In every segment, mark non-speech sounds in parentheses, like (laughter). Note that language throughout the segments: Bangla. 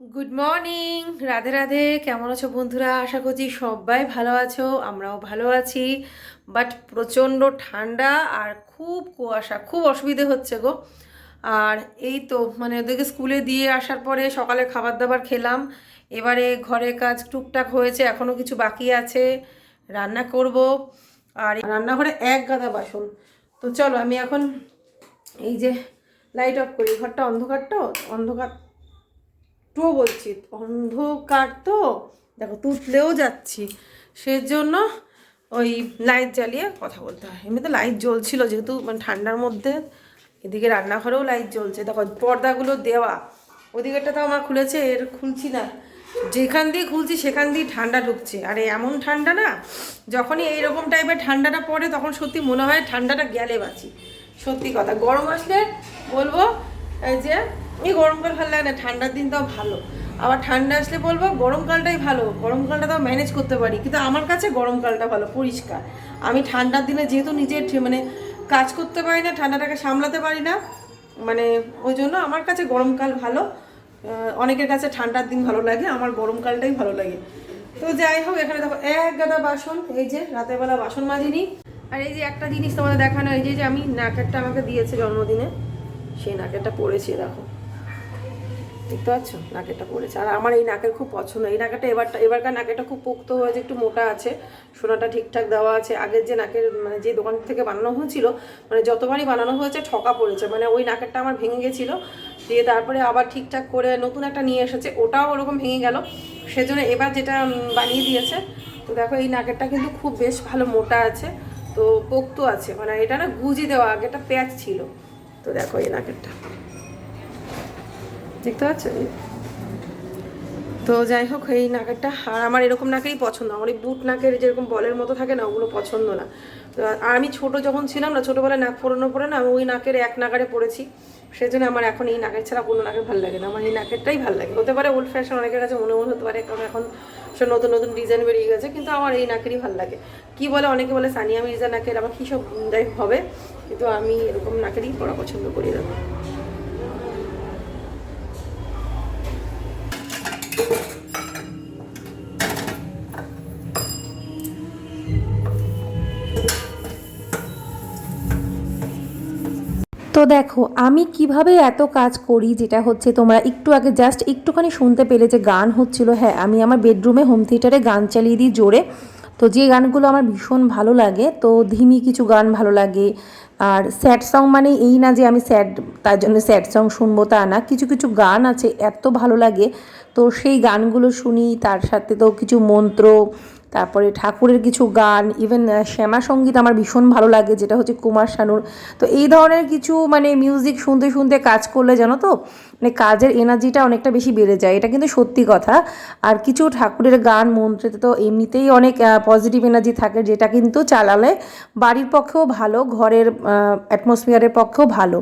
Good morning Radhe Radhe. কেমন আছো বন্ধুরা? আশা করছি সবাই ভালো আছো, আমরাও ভালো আছি। বাট প্রচণ্ড ঠান্ডা আর খুব কুয়াশা, খুব অসুবিধে হচ্ছে গো। আর এই তো মানে ওদেরকে স্কুলে দিয়ে আসার পরে সকালে খাবার দাবার খেলাম। এবারে ঘরে কাজ টুকটাক হয়েছে এখনও কিছু বাকি আছে। রান্না করব। আর রান্নাঘরে এক গাদা বাসন। তো চলো, আমি এখন এই যে লাইট অফ করি। ঘরটা অন্ধকার তো? অন্ধকার তো বলছি, অন্ধকার তো, দেখো তুতলেও যাচ্ছি। সেজন্য ওই লাইট জ্বালিয়ে কথা বলতে হয়। এমনিতে লাইট জ্বলছিল যেহেতু মানে ঠান্ডার মধ্যে। এদিকে রান্নাঘরেও লাইট জ্বলছে। দেখো পর্দাগুলো দেওয়া। ওদিকেরটা তো আমার খুলেছে, এর খুলছি না। যেখান দিয়ে খুলছি, সেখান দিয়ে ঠান্ডা ঢুকছে। আর এমন ঠান্ডা না, যখনই এইরকম টাইপের ঠান্ডাটা পড়ে, তখন সত্যি মনে হয় ঠান্ডাটা গেলে বাঁচি। সত্যি কথা। গরম আসলে বলব, এই যে এই গরমকাল ভালো লাগে না, ঠান্ডার দিন তাও ভালো। আবার ঠান্ডা আসলে বলব গরমকালটাই ভালো। গরমকালটা তাও ম্যানেজ করতে পারি। কিন্তু আমার কাছে গরমকালটা ভালো, পরিষ্কার। আমি ঠান্ডার দিনে যেহেতু নিজের মানে কাজ করতে পারি না, ঠান্ডাটাকে সামলাতে পারি না মানে ওই জন্য আমার কাছে গরমকাল ভালো। অনেকের কাছে ঠান্ডার দিন ভালো লাগে, আমার গরমকালটাই ভালো লাগে। তো যাই হোক, এখানে দেখো এক গাদা বাসন, এই যে রাতের বেলা বাসন মাজিনি। আর এই যে একটা জিনিস তোমাদের দেখানো, এই যে আমি নাকেরটা আমাকে দিয়েছে জন্মদিনে, সেই নাকেরটা পরেছি, দেখো। দেখতে পাচ্ছ? নাকেরটা পড়েছে। আর আমার এই নাকের খুব পছন্দ। এই নাকেরটা এবারটা, এবারকার নাকেরটা খুব পোক্ত হয়েছে একটু মোটা আছে, সোনাটা ঠিকঠাক দেওয়া আছে। আগের যে নাকের মানে যে দোকান থেকে বানানো হয়েছিল মানে যতবারই বানানো হয়েছে, ঠকা পড়েছে। মানে ওই নাকেরটা আমার ভেঙে গেছিল। দিয়ে তারপরে আবার ঠিকঠাক করে নতুন একটা নিয়ে এসেছে। ওটাও ওরকম ভেঙে গেল। সেজন্য এবার যেটা বানিয়ে দিয়েছে, তো দেখো এই নাকেরটা কিন্তু খুব বেশ ভালো মোটা আছে, তো পোক্ত আছে। মানে এটা না গুজি দেওয়া আগে একটা প্যাচ ছিল। তো দেখো এই নাকেরটা। দেখতে পাচ্ছ তো যাই হোক, এই নাকেরটা আর আমার এরকম নাকেরই পছন্দ। আমার এই বুট নাকের যেরকম বলের মতো থাকে না, ওগুলো পছন্দ না। তো আর আমি ছোট যখন ছিলাম না, ছোটোবেলায় নাক ফোরানো পরে না, আমি ওই নাকের এক নাগারে পড়েছি। সেজন্য আমার এখন এই নাকের ছাড়া কোনো নাকের ভালো লাগে না। আমার এই নাকেরটাই ভালো লাগে। হতে পারে ওল্ড ফ্যাশন অনেকের কাছে মনে মনে হতে পারে, কারণ এখন সব নতুন নতুন ডিজাইন বেরিয়ে গেছে, কিন্তু আমার এই নাকেরই ভালো লাগে। কি বলে, অনেকে বলে সানিয়া মির্জা নাকের আবার কী সব হবে। কিন্তু আমি এরকম নাকেরই পড়া পছন্দ করি না। তো দেখো, আমি কীভাবে এত কাজ করি যেটা হচ্ছে তোমরা একটু আগে জাস্ট একটুখানি শুনতে পেলে যে গান হচ্ছিল। হ্যাঁ আমি আমার বেডরুমে হোম থিয়েটারে গান চালিয়ে দিই জোরে। তো যে গানগুলো আমার ভীষণ ভালো লাগে, তো ধিমি কিছু গান ভালো লাগে। আর স্যাড সং মানে এই না যে আমি স্যাড তার জন্য স্যাড সং শুনব তা না, কিছু কিছু গান আছে, এত ভালো লাগে। তো সেই গানগুলো শুনি, তার সাথে তো কিছু মন্ত্র তারপরে ঠাকুরের কিছু গান ইভেন শ্যামা সংগীত আমার ভীষণ ভালো লাগে, যেটা হচ্ছে কুমার শানুর। তো এই ধরনের কিছু মানে মিউজিক শুনতে শুনতে কাজ করলে, জানো তো মানে কাজের এনার্জিটা অনেকটা বেশি বেড়ে যায়। এটা কিন্তু সত্যি কথা। আর কিছু ঠাকুরের গান মন্ত্রেতে তো এমনিতেই অনেক পজিটিভ এনার্জি থাকে যেটা কিন্তু চালালে বাড়ির পক্ষেও ভালো, ঘরের অ্যাটমসফিয়ারের পক্ষেও ভালো।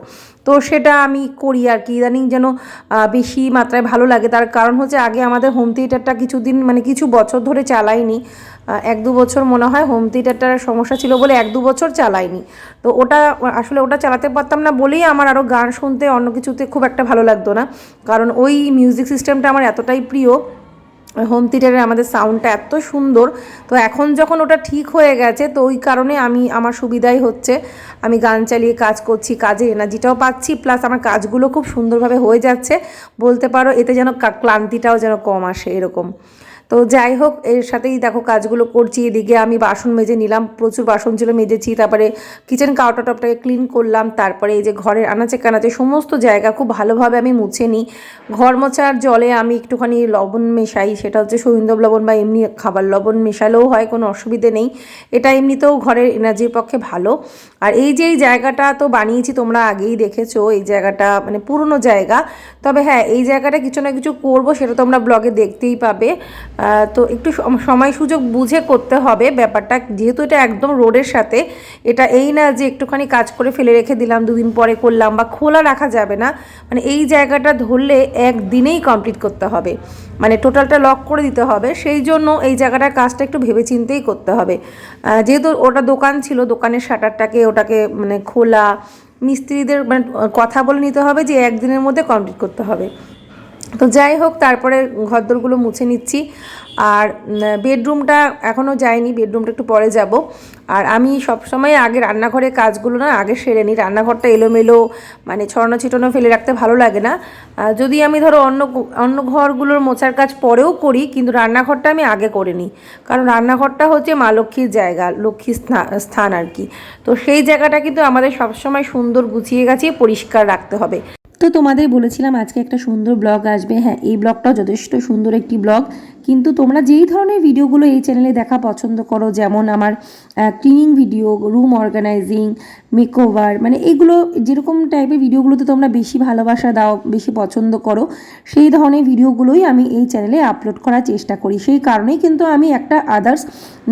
তো সেটা আমি করি আর কি। ইদানিং যেন বেশি মাত্রায় ভালো লাগে। তার কারণ হচ্ছে আগে আমাদের হোম থিয়েটারটা কিছুদিন মানে কিছু বছর ধরে চালাইনি। এক দু বছর মনে হয় হোম থিয়েটারটার সমস্যা ছিল বলে এক দু বছর চালাইনি তো ওটা, আসলে ওটা চালাতে পারতাম না বলেই আমার আরও গান শুনতে অন্য কিছুতে খুব একটা ভালো লাগতো না। কারণ ওই মিউজিক সিস্টেমটা আমার এতটাই প্রিয় হোম থিয়েটারের আমাদের সাউন্ডটা এত সুন্দর। তো এখন যখন ওটা ঠিক হয়ে গেছে, তো ওই কারণে আমি, আমার সুবিধাই হচ্ছে। আমি গান চালিয়ে কাজ করছি কাজে এনার্জিটাও পাচ্ছি প্লাস আমার কাজগুলো খুব সুন্দরভাবে হয়ে যাচ্ছে। বলতে পারো এতে যেন ক্লান্তিটাও যেন কম আসে এরকম। তো যাই হোক, এর সাথেই দেখো কাজগুলো করছি। এদিকে আমি বাসন মেজে নিলাম, প্রচুর বাসন ছিল মেজেছি, তারপরে কিচেন কাউন্টারটপটাকে ক্লিন করলাম, তারপরে এই যে ঘরের আনাচে কানাচে সমস্ত জায়গা খুব ভালোভাবে আমি মুছে নিই। ঘর মোছার জলে আমি একটুখানি লবণ মেশাই, সেটা হচ্ছে সৈন্দব লবণ বা এমনি খাবার লবণ মেশালেও হয়, কোনো অসুবিধে নেই। এটা এমনিতেও ঘরের এনার্জির পক্ষে ভালো। আর এই যে এই জায়গাটা তো বানিয়েছি, তোমরা আগেই দেখেছ, এই জায়গাটা মানে পুরনো জায়গা। তবে হ্যাঁ এই জায়গাটা কিছু না কিছু করব, সেটা তোমরা ব্লগে দেখতেই পাবে। তো একটু সময় সুযোগ বুঝে করতে হবে ব্যাপারটা। যেহেতু এটা একদম রোডের সাথে, এটা এই না যে একটুখানি কাজ করে ফেলে রেখে দিলাম, দুদিন পরে করলাম বা খোলা রাখা যাবে না মানে এই জায়গাটা ধরলে একদিনেই কমপ্লিট করতে হবে। মানে টোটালটা লক করে দিতে হবে, সেই জন্য এই জায়গাটার কাজটা একটু ভেবেচিন্তেই করতে হবে। যেহেতু ওটা দোকান ছিল, দোকানের শাটারটাকে ওটাকে মানে খোলা, মিস্ত্রিদের মানে কথা বলে নিতে হবে যে একদিনের মধ্যে কমপ্লিট করতে হবে। তো যাই হোক, তারপরে ঘরদোরগুলো মুছে নিচ্ছি। আর বেডরুমটা এখনও যায়নি বেডরুমটা একটু পরে যাব। আর আমি সবসময় আগে রান্নাঘরের কাজগুলো না আগে সেরে নিই। রান্নাঘরটা এলোমেলো মানে ছড়ানো ছিটানো ফেলে রাখতে ভালো লাগে না। যদি আমি ধরো অন্য অন্য ঘরগুলোর মোছার কাজ পরেও করি, কিন্তু রান্নাঘরটা আমি আগে করে নিই। কারণ রান্নাঘরটা হচ্ছে মা লক্ষ্মীর জায়গা লক্ষ্মীর স্থান আর কি। তো সেই জায়গাটা কিন্তু আমাদের সবসময় সুন্দর গুছিয়ে গাছিয়ে পরিষ্কার রাখতে হবে। তো তোমাদের বলেছিলাম আজকে একটা সুন্দর ব্লগ আসবে। হ্যাঁ এই ব্লগটাও যথেষ্ট সুন্দর একটি ব্লগ। কিন্তু তোমরা যেই ধরনের ভিডিওগুলো এই চ্যানেলে দেখা পছন্দ করো, যেমন আমার cleaning video room organizing makeover মানে এগুলো যেরকম টাইপের ভিডিওগুলোতে তোমরা বেশি ভালোবাসা দাও, বেশি পছন্দ করো, সেই ধরনের ভিডিওগুলোই আমি এই চ্যানেলে আপলোড করার চেষ্টা করি। সেই কারণেই কিন্তু আমি একটা আদার্স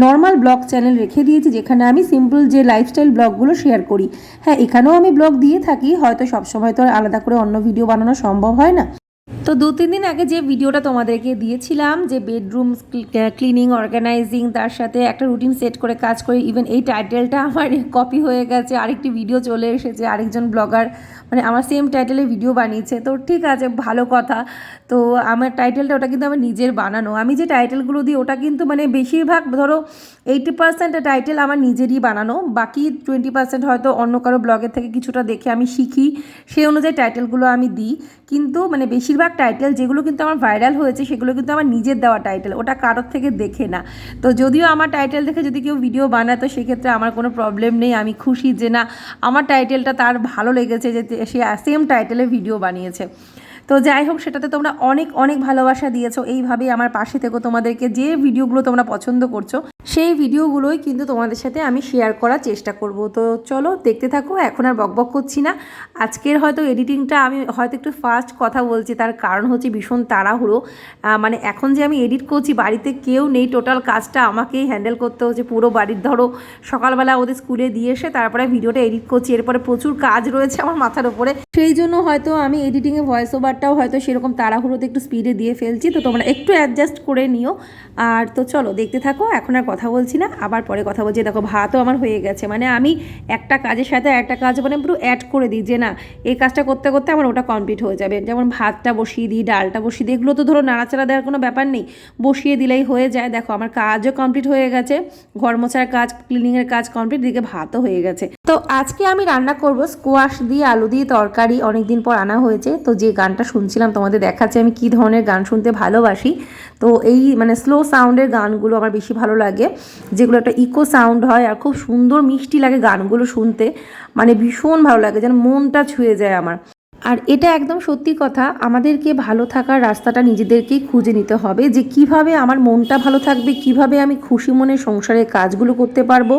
নর্মাল ব্লগ চ্যানেল রেখে দিয়েছি, যেখানে আমি সিম্পল যে লাইফস্টাইল ব্লগগুলো শেয়ার করি। হ্যাঁ এখানেও আমি ব্লগ দিয়ে থাকি, হয়তো সবসময় তো আলাদা করে অন্য ভিডিও বানানো সম্ভব হয় না। তো দু, তিন দিন আগে যে ভিডিওটা তোমাদেরকে দিয়েছিলাম, যে বেডরুম ক্লিনিং অর্গানাইজিং তার সাথে একটা রুটিন সেট করে কাজ করে ইভেন এই টাইটেলটা আমার (laughs) কপি হয়ে গেছে, আরেকটি ভিডিও চলে এসেছে, আরেকজন ব্লগার মানে আমার সেম টাইটেলে ভিডিও বানিয়েছে। তো ঠিক আছে, ভালো কথা। তো আমার টাইটেলটা ওটা কিন্তু আমার নিজের বানানো। আমি যে টাইটেলগুলো দিই, ওটা কিন্তু মানে বেশিরভাগ ধরো এইটি পার্সেন্ট টাইটেল আমার নিজেরই বানানো। বাকি টোয়েন্টি পার্সেন্ট হয়তো অন্য কারও ব্লগের থেকে কিছুটা দেখে আমি শিখি। সেই অনুযায়ী টাইটেলগুলো আমি দিই। কিন্তু মানে বেশিরভাগ টাইটেল যেগুলো কিন্তু আমার ভাইরাল হয়েছে, সেগুলো কিন্তু আমার নিজের দেওয়া টাইটেল ওটা কারোর থেকে দেখে না। তো যদিও আমার টাইটেল দেখে যদি কেউ ভিডিও বানায়, তো সেক্ষেত্রে আমার কোনো প্রবলেম নেই। আমি খুশি যে না, আমার টাইটেলটা তার ভালো লেগেছে যে সে সেম টাইটেলে ভিডিও বানিয়েছে। তো যাই হোক, সেটাতে তোমরা অনেক অনেক ভালোবাসা দিয়েছ। এইভাবেই আমার পাশে থেকো তোমাদেরকে। যে ভিডিওগুলো তোমরা পছন্দ করছ, সেই ভিডিওগুলোই কিন্তু তোমাদের সাথে আমি শেয়ার করার চেষ্টা করব। তো চলো, দেখতে থাকো, এখন আর বকবক করছি না। আজকের হয়তো এডিটিংটা আমি হয়তো একটু ফাস্ট কথা বলছি, তার কারণ হচ্ছে ভীষণ তাড়াহুড়ো। মানে এখন যে আমি এডিট করছি, বাড়িতে কেউ নেই টোটাল কাজটা আমাকেই হ্যান্ডেল করতে হচ্ছে। পুরো বাড়ির ধরো, সকালবেলা ওদের স্কুলে দিয়ে এসে, তারপরে ভিডিওটা এডিট করছি। এরপরে প্রচুর কাজ রয়েছে আমার মাথার উপরে। সেই জন্য হয়তো আমি এডিটিংয়ে ভয়েস ওভারটাও হয়তো সেরকম তাড়াহুড়োতে একটু স্পিডে দিয়ে ফেলছি। তো তোমরা একটু অ্যাডজাস্ট করে নিও। আর তো চলো, দেখতে থাকো, এখন আর কথা বলছি না। আবার পরে কথা বলছি। দেখো, ভাতও আমার হয়ে গেছে। মানে আমি একটা কাজের সাথে একটা কাজ মানে পুরো অ্যাড করে দিই যে না, এই কাজটা করতে করতে আমার ওটা কমপ্লিট হয়ে যাবে। যেমন ভাতটা বসিয়ে দিই, ডালটা বসিয়ে দিই, এগুলো তো ধরো নাড়াচাড়া দেওয়ার কোনো ব্যাপার নেই। বসিয়ে দিলেই হয়ে যায়। দেখো, আমার কাজও কমপ্লিট হয়ে গেছে। ঘর মোছার কাজ ক্লিনিংয়ের কাজ কমপ্লিট দিকে ভাতও হয়ে গেছে। তো আজকে আমি রান্না করব স্কোয়াশ দিয়ে, আলু দিয়ে তরকারি। অনেকদিন পর আনা হয়েছে। তো যে গানটা শুনছিলাম, তোমাদের দেখাচ্ছে, আমি কি ধরনের গান শুনতে ভালোবাসি। তো এই মানে স্লো সাউন্ডের গানগুলো আমার বেশি ভালো লাগে, যেগুলো একটা ইকো সাউন্ড হয় আর খুব সুন্দর মিষ্টি লাগে গানগুলো শুনতে। মানে ভীষণ ভালো লাগে, যেন মনটা ছুঁয়ে যায় আমার। আর এটা একদম সত্যি কথা, আমাদেরকে ভালো থাকার রাস্তাটা নিজেদেরকেই খুঁজে নিতে হবে, যে কীভাবে আমার মনটা ভালো থাকবে, কীভাবে আমি খুশি মনে সংসারের কাজগুলো করতে পারব।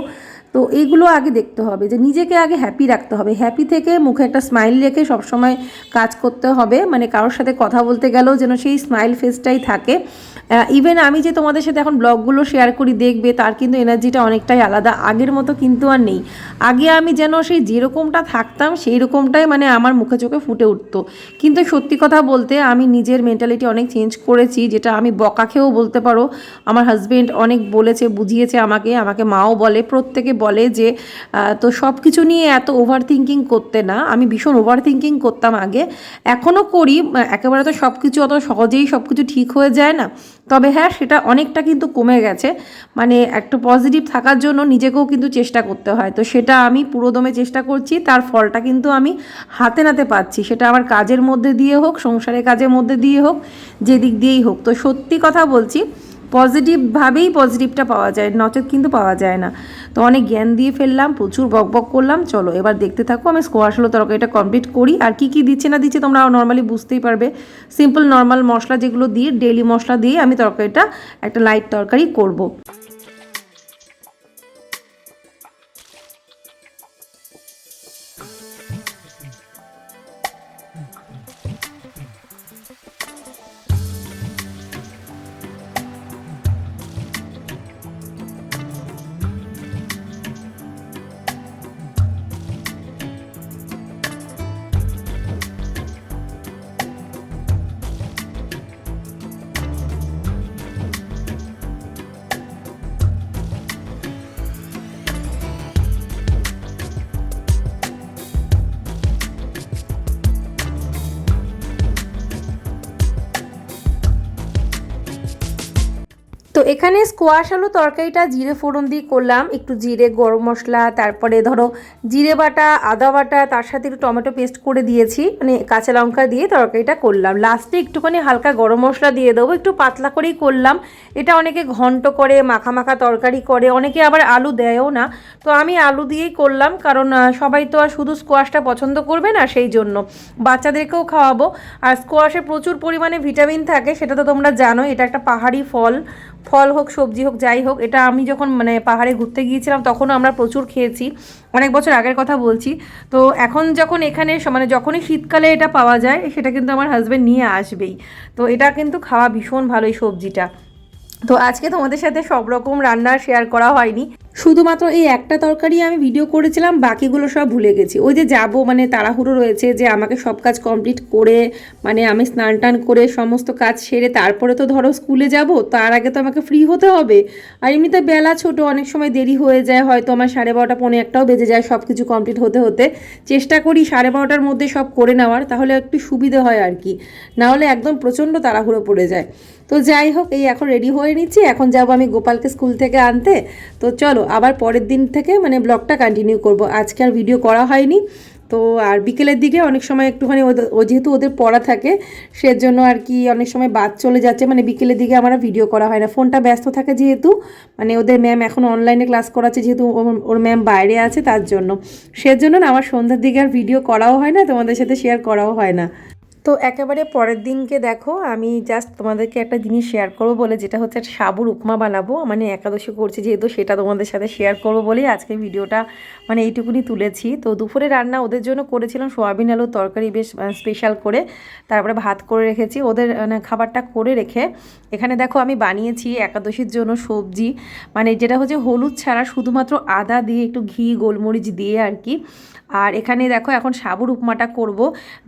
তো এইগুলো আগে দেখতে হবে যে নিজেকে আগে হ্যাপি রাখতে হবে। হ্যাপি থেকে মুখে একটা স্মাইল রেখে সবসময় কাজ করতে হবে। মানে কারোর সাথে কথা বলতে গেলেও যেন সেই স্মাইল ফেসটাই থাকে। ইভেন আমি যে তোমাদের সাথে এখন ব্লগগুলো শেয়ার করি, দেখবে তার কিন্তু এনার্জিটা অনেকটাই আলাদা। আগের মতো কিন্তু আর নেই। আগে আমি যেন সেই যেরকমটা থাকতাম সেই রকমটাই মানে আমার মুখে চোখে ফুটে উঠতো। কিন্তু সত্যি কথা বলতে আমি নিজের মেন্টালিটি অনেক চেঞ্জ করেছি, যেটা আমি বকা খেয়েও বলতে পারো। আমার হাজব্যান্ড অনেক বলেছে, বুঝিয়েছে আমাকে আমাকে মাও বলে। প্রত্যেকে বলে যে তো সব কিছু নিয়ে এত ওভার থিঙ্কিং করতে না। আমি ভীষণ ওভার থিঙ্কিং করতাম আগে। এখনও করি একেবারে তো সব কিছু অত সহজেই সব কিছু ঠিক হয়ে যায় না। তবে হ্যাঁ সেটা অনেকটা কিন্তু কমে গেছে। মানে একটু পজিটিভ থাকার জন্য নিজেকেও কিন্তু চেষ্টা করতে হয়। তো সেটা আমি পুরোদমে চেষ্টা করছি, তার ফলটা কিন্তু আমি হাতে নাতে পাচ্ছি। সেটা আমার কাজের মধ্যে দিয়ে হোক, সংসারের কাজের মধ্যে দিয়ে হোক যে দিক দিয়েই হোক। তো সত্যি কথা বলছি পজিটিভভাবেই পজিটিভটা পাওয়া যায়, নচেত কিন্তু পাওয়া যায় না। তো অনেক জ্ঞান দিয়ে ফেললাম, প্রচুর বক বক করলাম, চলো এবার দেখতে থাকো, আমি স্কোয়াশ হলো তরকারিটা কমপ্লিট করি। আর কি কি দিচ্ছে না দিচ্ছে তোমরা নর্মালি বুঝতেই পারবে। সিম্পল নর্মাল মশলা যেগুলো দিয়ে ডেলি মশলা দিয়ে আমি তরকারিটা একটা লাইট তরকারি করব। এখানে স্কোয়াশ আলু তরকারিটা জিরে ফোড়ন দিয়ে করলাম। একটু জিরে, গরম মশলা, তারপরে ধরো জিরে বাটা, আদা বাটা, তার সাথে একটু টমেটো পেস্ট করে দিয়েছি। মানে কাঁচা লঙ্কা দিয়ে তরকারিটা করলাম। লাস্টে একটুখানি হালকা গরম মশলা দিয়ে দেবো। একটু পাতলা করেই করলাম। এটা অনেকে ঘন্ট করে, মাখা মাখা তরকারি করে, অনেকে আবার আলু দেয়ও না। তো আমি আলু দিয়েই করলাম। কারণ সবাই তো আর শুধু স্কোয়াশটা পছন্দ করবে না, সেই জন্য। বাচ্চাদেরকেও খাওয়াবো। আর স্কোয়াশে প্রচুর পরিমাণে ভিটামিন থাকে, সেটা তো তোমরা জানো এটা একটা পাহাড়ি ফল। ফল হোক, সবজি হোক, যাই হোক, এটা আমি যখন মানে পাহাড়ে ঘুরতে গিয়েছিলাম, তখনও আমরা প্রচুর খেয়েছি। অনেক বছর আগের কথা বলছি। তো এখন যখন এখানে মানে যখনই শীতকালে এটা পাওয়া যায়, সেটা কিন্তু আমার হাজব্যান্ড নিয়ে আসবেই। তো এটা কিন্তু খাওয়া ভীষণ ভালো এই সবজিটা। তো আজকে তোমাদের সাথে সব রকম রান্না শেয়ার করা হয়নি। শুধুমাত্র এই একটা তরকারি আমি ভিডিও করেছিলাম, বাকিগুলো সব ভুলে গেছি। ওই যে যাব মানে তাড়াহুড়ো রয়েছে যে আমাকে সব কাজ কমপ্লিট করে মানে আমি স্নান টান করে সমস্ত কাজ সেরে তারপরে তো ধরো স্কুলে যাব, তার আগে তো আমাকে ফ্রি হতে হবে। আর এমনিতে বেলা ছোট, অনেক সময় দেরি হয়ে যায়, হয়তো আমার সাড়ে বারোটা পৌনে একটাও বেজে যায় সব কিছু কমপ্লিট হতে হতে। চেষ্টা করি সাড়ে বারোটার মধ্যে সব করে নেওয়ার, তাহলে একটু সুবিধে হয় আর কি। না হলে একদম প্রচণ্ড তাড়াহুড়ো পড়ে যায়। তো যাই হোক, এই এখন রেডি হয়ে নিচ্ছি, এখন যাব আমি গোপালকে স্কুল থেকে আনতে। তো চলো আবার পরের দিন থেকে মানে ব্লগটা কন্টিনিউ করব। আজকে আর ভিডিও করা হয়নি। তো আর বিকেলের দিকে অনেক সময় একটুখানি ও যেহেতু ওদের পড়া থাকে, সেজন্য আর কি অনেক সময় বাদ চলে যাচ্ছে। মানে বিকেলের দিকে আমার ভিডিও করা হয় না। ফোনটা ব্যস্ত থাকে যেহেতু মানে ওদের ম্যাম এখন অনলাইনে ক্লাস করাচ্ছে যেহেতু ওর ম্যাম বাইরে আছে তার জন্য। সেজন্য না, আমার সন্ধ্যার দিকে আর ভিডিও করাও হয় না, তোমাদের সাথে শেয়ার করাও হয় না। তো একেবারে পরের দিনকে দেখো, আমি জাস্ট তোমাদেরকে একটা জিনিস শেয়ার করব বলে, যেটা হচ্ছে একটা সাবুর উপমা বানাবো। মানে একাদশী করছি যেহেতু, সেটা তোমাদের সাথে শেয়ার করব বলেই আজকে ভিডিওটা মানে এইটুকুনি তুলেছি। তো দুপুরে রান্না ওদের জন্য করেছিলাম সোয়াবিন আলুর তরকারি বেশ স্পেশাল করে। তারপরে ভাত করে রেখেছি। ওদের খাবারটা করে রেখে এখানে দেখো আমি বানিয়েছি একাদশীর জন্য সবজি। মানে যেটা হচ্ছে হলুদ ছাড়া শুধুমাত্র আদা দিয়ে একটু ঘি, গোলমরিচ দিয়ে আর কি। আর এখানে দেখো এখন সাবুর উপমাটা করব।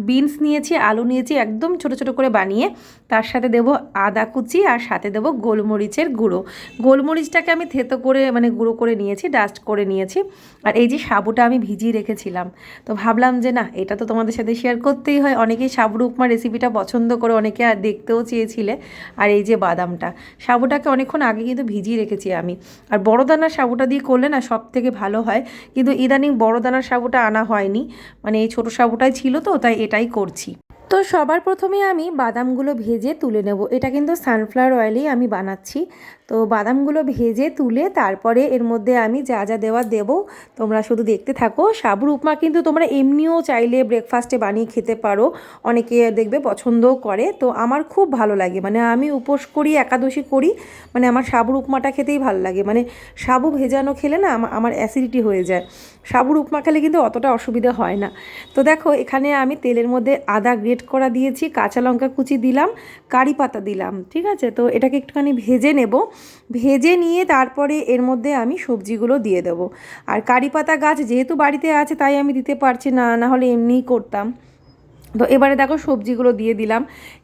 বিনস নিয়েছি, আলু নিয়েছি একদম ছোট ছোট করে বানিয়ে। তার সাথে দেব আদা কুচি আর সাথে দেব গোলমরিচের গুঁড়ো। গোলমরিচটাকে আমি থেতো করে মানে গুঁড়ো করে নিয়েছি ডাস্ট করে নিয়েছি। আর এই যে সাবুটা আমি ভিজিয়ে রেখেছিলাম। তো ভাবলাম যে না, এটা তো তোমাদের সাথে শেয়ার করতেই হয়। অনেকেই সাবুর উপমা রেসিপিটা পছন্দ করে, অনেকে আর দেখতেও চেয়েছিলে। আর এই যে বাদামটা, সাবুটাকে অনেকক্ষণ আগে কিন্তু ভিজিয়ে রেখেছি আমি। আর বড় দানার সাবুটা দিয়ে করলে না সব থেকে ভালো হয়। কিন্তু ইদানিং বড় দানার সাবুটা আনা হয়নি। মানে এই ছোটো সাবুটাই ছিল তো, তাই এটাই করছি। তো সবার প্রথমে আমি বাদামগুলো ভেজে তুলে নেব। এটা কিন্তু সানফ্লাওয়ার অয়েলেই আমি বানাচ্ছি। তো বাদামগুলো ভেজে তুলে তারপরে এর মধ্যে আমি যা যা দেওয়া দেবো, তোমরা শুধু দেখতে থাকো। সাবুর উপমা কিন্তু তোমরা এমনিও চাইলে ব্রেকফাস্টে বানিয়ে খেতে পারো। অনেকে দেখবে পছন্দও করে। তো আমার খুব ভালো লাগে। মানে আমি উপোস করি, একাদশী করি মানে আমার সাবুর উপমাটা খেতেই ভালো লাগে। মানে সাবু ভেজানো খেলে না আমার অ্যাসিডিটি হয়ে যায়। সাবুর উপমা খেলে কিন্তু অতটা অসুবিধা হয় না। তো দেখো, এখানে আমি তেলের মধ্যে আদা গ্রেট করা দিয়েছি, কাঁচা লঙ্কা কুচি দিলাম, কারি পাতা দিলাম, ঠিক আছে? তো এটাকে একটুখানি ভেজে নেব। ভেজে নিয়ে তারপরে এর মধ্যে আমি সবজিগুলো দিয়ে দেবো। আর কারি পাতা গাছ যেহেতু বাড়িতে আছে, তাই আমি দিতে পারছি না না হলে এমনিই করতাম। তো এবারে দেখো সবজিগুলো দিয়ে দিলাম।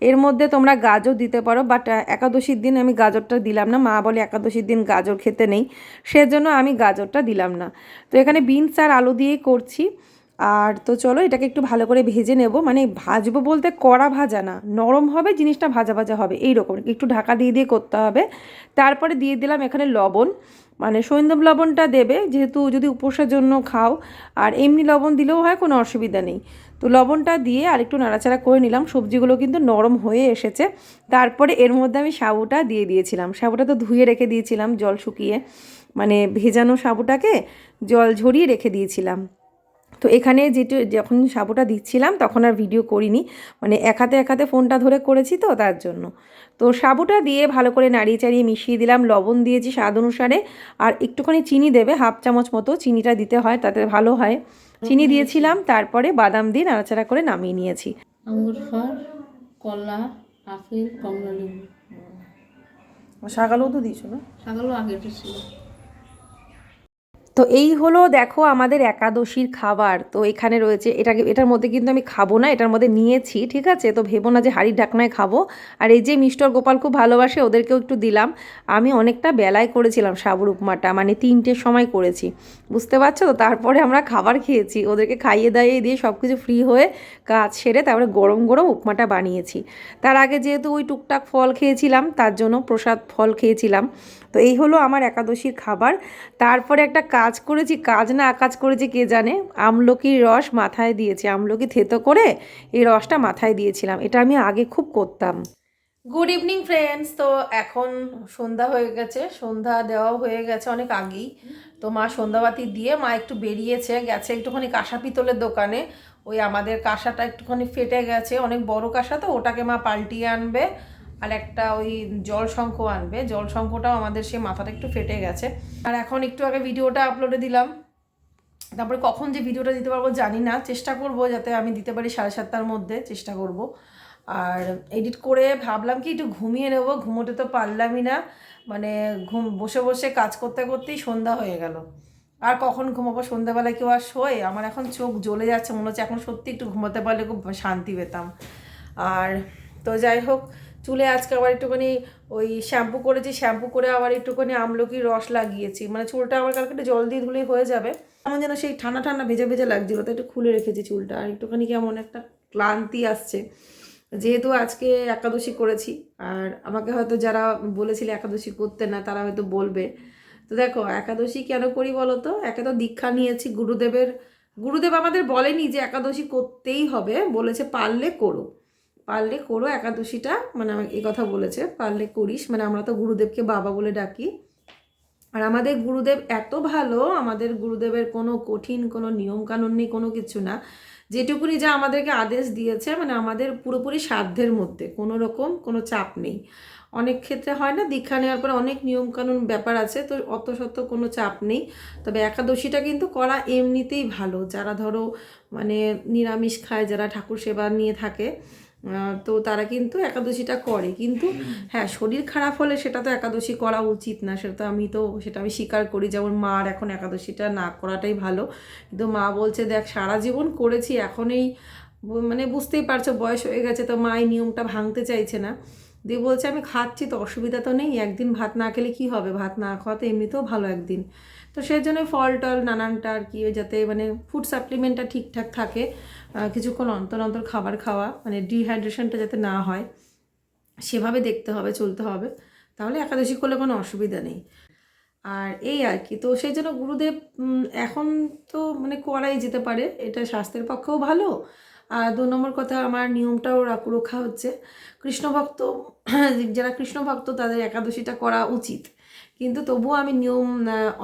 এর মধ্যে তোমরা গাজর দিতে পারো বাট একাদশীর দিন আমি গাজরটা দিলাম না। মা বলে একাদশীর দিন গাজর খেতে নেই, সেজন্য আমি গাজরটা দিলাম না। তো এখানে বিনস আর আলু দিয়েই করছি। আর তো চলো এটাকে একটু ভালো করে ভেজে নেব। মানে ভাজবো বলতে কড়া ভাজা না, নরম হবে, জিনিসটা ভাজা ভাজা হবে এই রকম একটু ঢাকা দিয়ে দিয়ে করতে হবে। তারপরে দিয়ে দিলাম এখানে লবণ। মানে সৈন্দব লবণটা দেবে, যেহেতু যদি উপোসের জন্য খাও। আর এমনি লবণ দিলেও হয়, কোনো অসুবিধা নেই। তো লবণটা দিয়ে আর একটু নাড়াচাড়া করে নিলাম। সবজিগুলো কিন্তু নরম হয়ে এসেছে। তারপরে এর মধ্যে আমি সাবুটা দিয়ে দিয়েছিলাম। সাবুটা তো ধুয়ে রেখে দিয়েছিলাম, জল শুকিয়ে। মানে ভেজানো সাবুটাকে জল ঝরিয়ে রেখে দিয়েছিলাম। তো এখানে যেটু যখন সাবুটা দিচ্ছিলাম তখন আর ভিডিও করিনি। মানে এক হাতে এক হাতে ফোনটা ধরে করেছি তো তার জন্য। তো সাবুটা দিয়ে ভালো করে নাড়িয়ে চাড়িয়ে মিশিয়ে দিলাম লবণ দিয়েছি স্বাদ অনুসারে। আর একটুখানি চিনি দেবে হাফ চামচ মতো চিনিটা দিতে হয় তাতে ভালো হয়। চিনি দিয়েছিলাম তারপরে বাদাম দিয়ে নাড়াচাড়া করে নামিয়ে নিয়েছি। আঙ্গুর ফল কলা আপেল কমলা লেবু সকালেও তো দিয়েছ না? সকালও আগেটা ছিল। তো এই হলো দেখো আমাদের একাদশীর খাবার। তো এখানে রয়েছে, এটাকে, এটার মধ্যে কিন্তু আমি খাব না, এটার মধ্যে নিয়েছি, ঠিক আছে? তো ভেবো না যে হাড়ির ঢাকনায় খাব। আর এই যে মিস্টার গোপাল খুব ভালোবাসে, ওদেরকেও একটু দিলাম। আমি অনেকটা বেলায় করেছিলাম সাবুর উপমাটা মানে তিনটের সময় করেছি। বুঝতে পারছ? তো তারপরে আমরা খাবার খেয়েছি। ওদেরকে খাইয়ে দাইয়ে দিয়ে সব কিছু ফ্রি হয়ে কাজ সেরে তারপরে গরম গরম উপমাটা বানিয়েছি। তার আগে যেহেতু ওই টুকটাক ফল খেয়েছিলাম, তার জন্য প্রসাদ ফল খেয়েছিলাম। তো এই হলো আমার একাদশীর খাবার। তারপরে একটা কাজ করেছি, কাজ না কাজ করেছি কে জানে? আমলকির রস মাথায় দিয়েছি, আমলকি থেতো করে এই রসটা মাথায় দিয়েছিলাম। এটা আমি আগে খুব করতাম। গুড ইভিনিং ফ্রেন্ডস তো এখন সন্ধ্যা হয়ে গেছে, সন্ধ্যা দেওয়াও হয়ে গেছে অনেক আগেই। তো মা সন্ধ্যাবাতি দিয়ে মা একটু বেরিয়েছে, গেছে একটুখানি কাঁসা পিতলের দোকানে। ওই আমাদের কাঁসাটা একটুখানি ফেটে গেছে, অনেক বড় কাঁসা তো, ওটাকে মা পাল্টিয়ে আনবে। আর একটা ওই জল শঙ্খ আনবে। জল শঙ্খটাও আমাদের সে মাথাটা একটু ফেটে গেছে। আর এখন একটু আগে ভিডিওটা আপলোডে দিলাম। তারপরে কখন যে ভিডিওটা দিতে পারব জানি না। চেষ্টা করব যাতে আমি দিতে পারি সাড়ে সাতটার মধ্যে, চেষ্টা করব। আর এডিট করে ভাবলাম কি একটু ঘুমিয়ে নেব। ঘুমোতে তো পারলামই না। মানে ঘুম, বসে বসে কাজ করতে করতেই সন্ধ্যা হয়ে গেল। আর কখন ঘুমাবো? সন্ধ্যাবেলায় কেউ আর শোয়? আমার এখন চোখ জ্বলে যাচ্ছে। মনে হচ্ছে এখন সত্যি একটু ঘুমোতে পারলে খুব শান্তি পেতাম। আর তো যাই হোক চুলে আজকে আবার একটুখানি ওই শ্যাম্পু করেছি, শ্যাম্পু করে আবার একটুখানি আমলকির রস লাগিয়েছি। মানে চুলটা আবার কালকে একটু জল দিয়ে ধুলেই হয়ে যাবে। আমার যেন সেই ঠান্ডা ঠান্ডা ভেজা ভেজা লাগছিল তো একটু খুলে রেখেছি চুলটা। আর একটুখানি কেমন একটা ক্লান্তি আসছে। যেহেতু আজকে একাদশী করেছি, আর আমাকে হয়তো যারা বলেছিল একাদশী করতে না, তারা হয়তো বলবে। তো দেখো, একাদশী কেন করি বলো তো? একে তো দীক্ষা নিয়েছি গুরুদেবের। গুরুদেব আমাদের বলেনি যে একাদশী করতেই হবে, বলেছে পারলে করো। পারলে করো, একাদশীটা মানে আমাকে এই কথা বলেছে, পারলে করিস। মানে আমরা তো গুরুদেবকে বাবা বলে ডাকি। আর আমাদের গুরুদেব এত ভালো, আমাদের গুরুদেবের কোনো কঠিন, কোনো নিয়মকানুন নেই, কোনো কিছু না। যেটুকুনি যা আমাদেরকে আদেশ দিয়েছে মানে আমাদের পুরোপুরি সাধ্যের মধ্যে, কোনো রকম কোনো চাপ নেই। অনেক ক্ষেত্রে হয় না, দীক্ষা নেওয়ার পরে অনেক নিয়মকানুন ব্যাপার আছে, তো অত সত্য কোনো চাপ নেই। তবে একাদশীটা কিন্তু করা এমনিতেই ভালো। যারা ধরো মানে নিরামিষ খায়, যারা ঠাকুর সেবা নিয়ে থাকে তো তারা কিন্তু একাদশীটা করে। কিন্তু হ্যাঁ শরীর খারাপ হলে সেটা তো একাদশী করা উচিত না, সেটা তো আমি তো, সেটা আমি স্বীকার করি যেমন মার এখন একাদশীটা না করাটাই ভালো। কিন্তু মা বলছে, দেখ, সারা জীবন করেছি, এখন এই মানে বুঝতেই পারছ, বয়স হয়ে গেছে, তো মা এই নিয়মটা ভাঙতে চাইছে না। দিয়ে বলছে, আমি খাচ্ছি, তো অসুবিধা তো নেই, একদিন ভাত না খেলে কি হবে? ভাত না খাওয়া তো এমনিতেও ভালো একদিন। তো সেই জন্য ফল টল নানানটা আর কি যাতে মানে ফুড সাপ্লিমেন্টটা ঠিকঠাক থাকে কিছুক্ষণ অন্তর অন্তর খাবার খাওয়া মানে ডিহাইড্রেশনটা যাতে না হয়, সেভাবে দেখতে হবে, চলতে হবে, তাহলে একাদশী করলে কোনো অসুবিধা নেই। আর এই আর কি, তো সেই জন্য গুরুদেব এখন তো মানে করাই যেতে পারে, এটা স্বাস্থ্যের পক্ষেও ভালো। আর দু নম্বর কথা, আমার নিয়মটাও রক্ষা হচ্ছে কৃষ্ণ ভক্ত যারা কৃষ্ণ ভক্ত তাদের একাদশীটা করা উচিত। কিন্তু তবুও আমি নিয়ম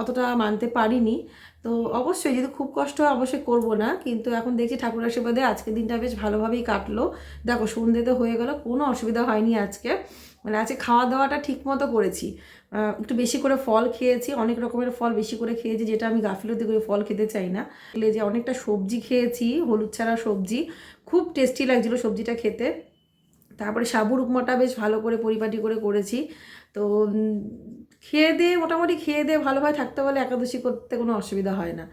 অতটা মানতে পারিনি। তো অবশ্যই যদি খুব কষ্ট হয়, অবশ্যই করব না। কিন্তু এখন দেখছি ঠাকুর আশীর্বাদে আজকের দিনটা বেশ ভালোভাবেই কাটলো। দেখো সন্ধ্যেতে হয়ে গেল, কোনো অসুবিধা হয়নি আজকে। মানে আজকে খাওয়া দাওয়াটা ঠিক মতো করেছি। একটু বেশি করে ফল খেয়েছি, অনেক রকমের ফল বেশি করে খেয়েছি, যেটা আমি গাফিলতি করে ফল খেতে চাই না। যে অনেকটা সবজি খেয়েছি, হলুদ ছাড়া সবজি। খুব টেস্টি লাগছিল সবজিটা খেতে। তারপরে সাবুর উপমাটা বেশ ভালো করে পরিপাটি করে করেছি। তো খেয়ে দিয়ে মোটামুটি খেয়ে দিয়ে ভালোভাবে থাকতে পারলে একাদশী করতে কোনো অসুবিধা হয় না।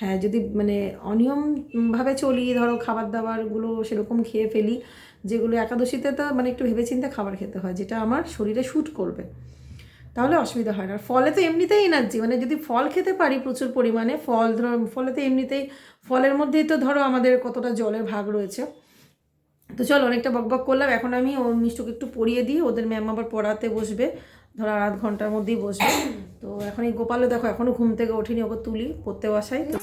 হ্যাঁ যদি মানে অনিয়মভাবে চলি, ধরো খাবার দাবারগুলো সেরকম খেয়ে ফেলি, যেগুলো একাদশীতে তো মানে একটু ভেবেচিন্তে খাবার খেতে হয়, যেটা আমার শরীরে শ্যুট করবে, তাহলে অসুবিধা হয় না। আর ফলে তো এমনিতেই এনার্জি মানে যদি ফল খেতে পারি প্রচুর পরিমাণে, ফল ধরো, ফলে তো এমনিতেই, ফলের মধ্যেই তো ধরো আমাদের কতটা জলের ভাগ রয়েছে। তো চলো, অনেকটা বকবক করলাম, এখন আমি ও মিষ্টকে একটু পড়িয়ে দিই, ওদের ম্যাম আবার পড়াতে বসবে। ধরো আর আধ ঘণ্টার মধ্যেই বসবে। তো এখন এই গোপালও দেখো, এখনও ঘুম থেকে ওঠেনি, ওকে তুলি, পড়তে বসাই। তো